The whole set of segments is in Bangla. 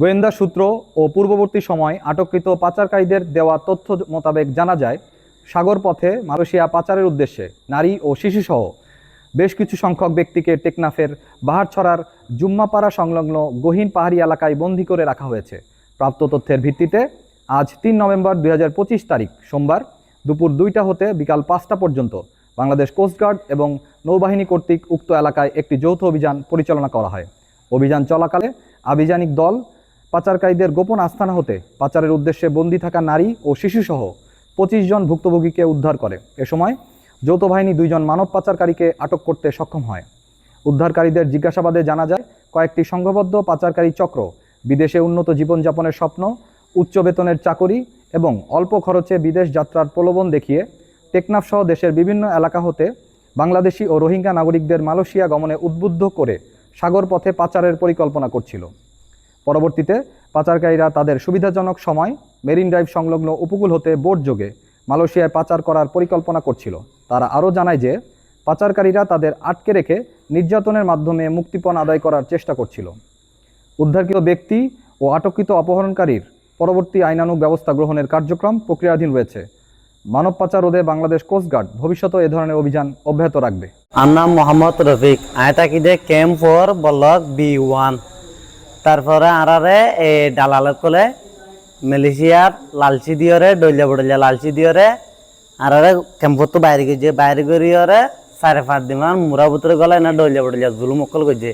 গোয়েন্দা সূত্র ও পূর্ববর্তী সময় আটককৃত পাচারকারীদের দেওয়া তথ্য মোতাবেক জানা যায় সাগর পথে মালয়েশিয়া পাচারের উদ্দেশ্যে নারী ও শিশুসহ বেশ কিছু সংখ্যক ব্যক্তিকে টেকনাফের বাহারছড়ার জুম্মাপাড়া সংলগ্ন গহীন পাহাড়ি এলাকায় বন্দী করে রাখা হয়েছে। প্রাপ্ত তথ্যের ভিত্তিতে আজ তিন নভেম্বর দুই হাজার পঁচিশ তারিখ সোমবার দুপুর দুইটা হতে বিকাল পাঁচটা পর্যন্ত বাংলাদেশ কোস্টগার্ড এবং নৌবাহিনী কর্তৃক উক্ত এলাকায় একটি যৌথ অভিযান পরিচালনা করা হয়। অভিযান চলাকালে আভিযানিক দল পাচারকারীদের গোপন আস্থানা হতে পাচারের উদ্দেশ্যে বন্দী থাকা নারী ও শিশুসহ পঁচিশ জন ভুক্তভোগীকে উদ্ধার করে। এ সময় যৌথ বাহিনী দুইজন মানব পাচারকারীকে আটক করতে সক্ষম হয়। উদ্ধারকারীদের জিজ্ঞাসাবাদে জানা যায়, কয়েকটি সংঘবদ্ধ পাচারকারী চক্র, বিদেশে উন্নত জীবনযাপনের স্বপ্ন, উচ্চ বেতনের চাকরি এবং অল্প খরচে বিদেশ যাত্রার প্রলোভন দেখিয়ে টেকনাফসহ দেশের বিভিন্ন এলাকা হতে বাংলাদেশি ও রোহিঙ্গা নাগরিকদের মালয়েশিয়া গমনে উদ্বুদ্ধ করে সাগর পথে পাচারের পরিকল্পনা করছিল। পরবর্তীতে পাচারকারীরা তাদের সুবিধাজনক সময় মেরিন ড্রাইভ সংলগ্ন উপকূল হতে বোট যোগে মালয়েশিয়ায় পাচার করার পরিকল্পনা করছিল। তারা আরও জানায় যে, পাচারকারীরা তাদের আটকে রেখে নির্যাতনের মাধ্যমে মুক্তিপণ আদায় করার চেষ্টা করছিল। উদ্ধারকৃত ব্যক্তি ও আটককৃত অপহরণকারীর পরবর্তী আইনানুগ ব্যবস্থা গ্রহণের কার্যক্রম প্রক্রিয়াধীন রয়েছে। মানব পাচার রোধে বাংলাদেশ কোস্টগার্ড ভবিষ্যতে এ ধরনের অভিযান অব্যাহত রাখবে। আমার নাম মোহাম্মদ রফিক আয় থাকি যে camp four block B one. তারপরে আরারে এ ডালালত কলে মালয়েশিয়ার লালচি দিয়রে ডলিয়া বডলিয়া লালচি দিয়রে, আরারে তো বাইরে গেছে বাইরে গরিয়রে সাড়ে পাঁচ দিন মুরা ভিতরে গলে না ডলিয়া বডলিয়া জুলুম অকল গেছে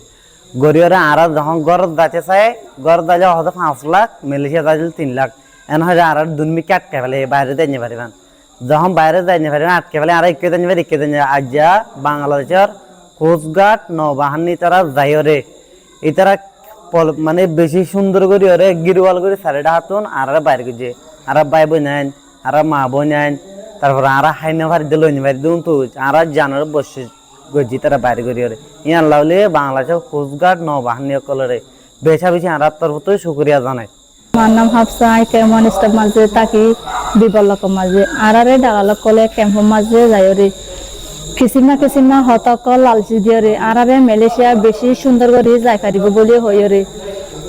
গরিয়রে আরা যখন গর দাচে চাই গর দাজা হয়তো পাঁচ লাখ মালয়েশিয়া দাজিল তিন লাখ। এন হয় আর দুনমিকে আটকে ফেলে বাইরে যাইনি পারিবান যখন বাইরে যাইনি পারিবান আটকে ফেলে, আর ইকে যাইনি পারি ইকে যাইনি আজ্জা বাংলাদেশের কোস্টগার্ড নৌবাহিনী তারা যাইরে এই তারা পল- মানে বেশি সুন্দর করে ওরে গিরওয়াল করে সারেটা হাতুন, আর বাইরে গেছে আর ভাই বোন আইন আর মা বোন আইন তারপর আর হাইনা ভারি দিল ভারি দিন তো, আর জানার বসে গজি তারা বাইরে করি ওরে। ইয়ান লাউলে বাংলাদেশের কোস্টগার্ড নৌবাহিনী কলরে, বেশা বেশি আর তরফ তো শুক্রিয়া জানাই। আমার নাম হাফসা আই কেমন স্টাফ মাঝে থাকি বিবলক মাঝে আরারে ডাগালক কলে, ক্যাম্প মাঝে যায়রে কিসিমা কিসিমা হতক লালচি দিয়রে আরারে মালয়েশিয়া বেশি সুন্দর করে যাই পারিব বলে হইরে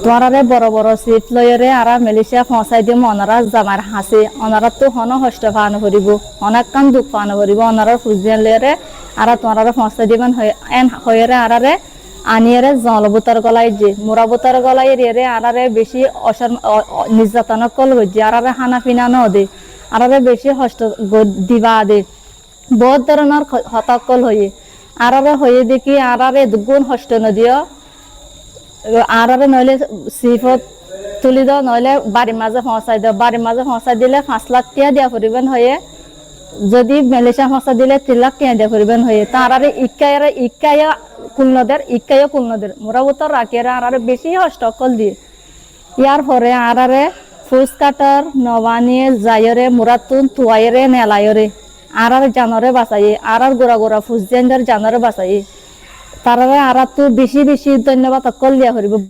তোমারে বড় বড় সিট লয়রে আরা মালয়েশিয়া পৌঁছাই দিম অনারা জামার হাসে অনারা তো হন হষ্ট পান করিব অনেক কান দুঃখ পান করিব অনারা ফুজিয়ান লয়রে আরা তোমারে পৌঁছাই দিবেন এন হইরে আরারে আনিয়ারে জলবুতার গলাই যে মুরাবুতার গলাই রে আরারে বেশি অসর নির্যাতন কল হচ্ছে আরারে হানা পিনা ন দে আরারে বেশি হস্ত দিবা দে। বহুত খ- হতাকল হয়ে আরারে হয়ে দেখি আরারে দুগুণ হস্ত নদিও আরারে নইলে সিফত তুলি দাও নইলে বাড়ির মাঝে পৌঁছাই দাও বাড়ির মাঝে পৌঁছাই দিলে পাঁচ লাখ টিয়া দিয়া ফুরিবেন হয়ে। যদি মালয়েশিয়া ভাষা দিলে তিন লাখ টাকা দিয়ে করিবেন হয়ে। তারারে ইকাইরা ইকাইয়া কুলনদের ইকাইয়া কুলনদের মোরাবতর রাখিয়ারা আরারে বেশি হস্তকল দিয়ে। ইয়ার পরে আরারে ফুস কাটার নবানিয়ে যায়রে মুরাতুন তুয়াইরে নেলায়রে আরার জানরে বাঁচাই, আরার গোড়া গোড়া ফুস জেন্দার জানরে বাঁচাই। তারা আরার তো বেশি বেশি ধন্যবাদ কলিয়া করিব